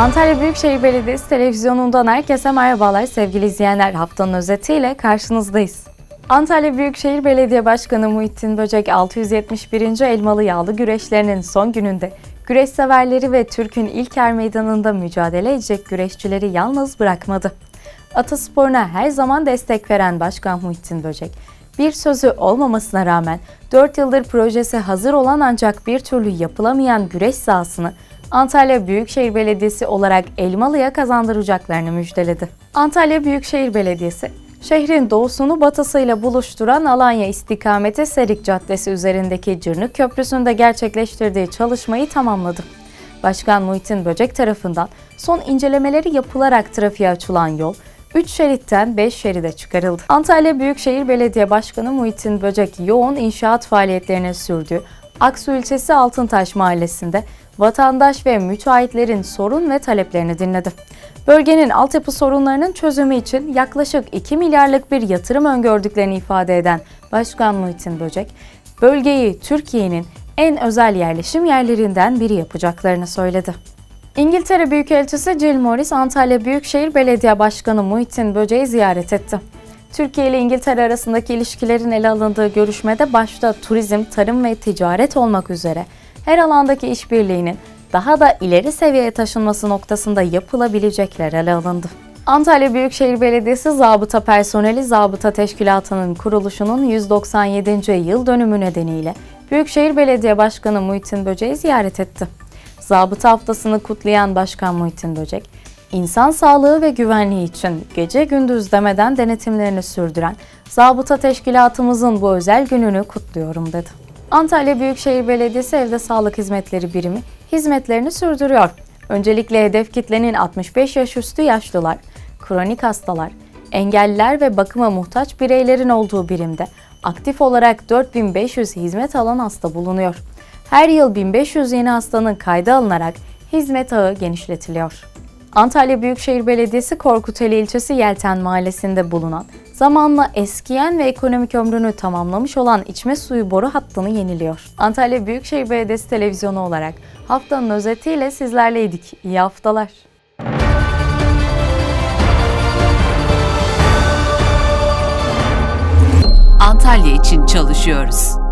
Antalya Büyükşehir Belediyesi televizyonundan herkese merhabalar sevgili izleyenler. Haftanın özetiyle karşınızdayız. Antalya Büyükşehir Belediye Başkanı Muhittin Böcek 671. Elmalı Yağlı güreşlerinin son gününde güreş severleri ve Türk'ün İlker Meydanı'nda mücadele edecek güreşçileri yalnız bırakmadı. Atasporuna her zaman destek veren Başkan Muhittin Böcek, bir sözü olmamasına rağmen 4 yıldır projesi hazır olan ancak bir türlü yapılamayan güreş sahasını Antalya Büyükşehir Belediyesi olarak Elmalı'ya kazandıracaklarını müjdeledi. Antalya Büyükşehir Belediyesi, şehrin doğusunu batısıyla buluşturan Alanya istikameti Serik Caddesi üzerindeki Cırnık Köprüsü'nde gerçekleştirdiği çalışmayı tamamladı. Başkan Muhittin Böcek tarafından son incelemeleri yapılarak trafiğe açılan yol, 3 şeritten 5 şeride çıkarıldı. Antalya Büyükşehir Belediye Başkanı Muhittin Böcek yoğun inşaat faaliyetlerine sürdüğü Aksu ilçesi Altıntaş mahallesinde vatandaş ve müteahhitlerin sorun ve taleplerini dinledi. Bölgenin altyapı sorunlarının çözümü için yaklaşık 2 milyarlık bir yatırım öngördüklerini ifade eden Başkan Muhittin Böcek, bölgeyi Türkiye'nin en özel yerleşim yerlerinden biri yapacaklarını söyledi. İngiltere Büyükelçisi Jill Morris, Antalya Büyükşehir Belediye Başkanı Muhittin Böcek'i ziyaret etti. Türkiye ile İngiltere arasındaki ilişkilerin ele alındığı görüşmede başta turizm, tarım ve ticaret olmak üzere her alandaki işbirliğinin daha da ileri seviyeye taşınması noktasında yapılabilecekler ele alındı. Antalya Büyükşehir Belediyesi Zabıta Personeli Zabıta Teşkilatı'nın kuruluşunun 197. yıl dönümü nedeniyle Büyükşehir Belediye Başkanı Muhittin Böcek'i ziyaret etti. Zabıta haftasını kutlayan Başkan Muhittin Böcek, insan sağlığı ve güvenliği için gece gündüz demeden denetimlerini sürdüren Zabıta Teşkilatımızın bu özel gününü kutluyorum dedi. Antalya Büyükşehir Belediyesi Evde Sağlık Hizmetleri Birimi hizmetlerini sürdürüyor. Öncelikle hedef kitlenin 65 yaş üstü yaşlılar, kronik hastalar, engelliler ve bakıma muhtaç bireylerin olduğu birimde aktif olarak 4500 hizmet alan hasta bulunuyor. Her yıl 1500 yeni hastanın kayda alınarak hizmet ağı genişletiliyor. Antalya Büyükşehir Belediyesi Korkuteli ilçesi Yelten Mahallesi'nde bulunan, zamanla eskiyen ve ekonomik ömrünü tamamlamış olan içme suyu boru hattını yeniliyor. Antalya Büyükşehir Belediyesi televizyonu olarak haftanın özetiyle sizlerleydik. İyi haftalar. Antalya için çalışıyoruz.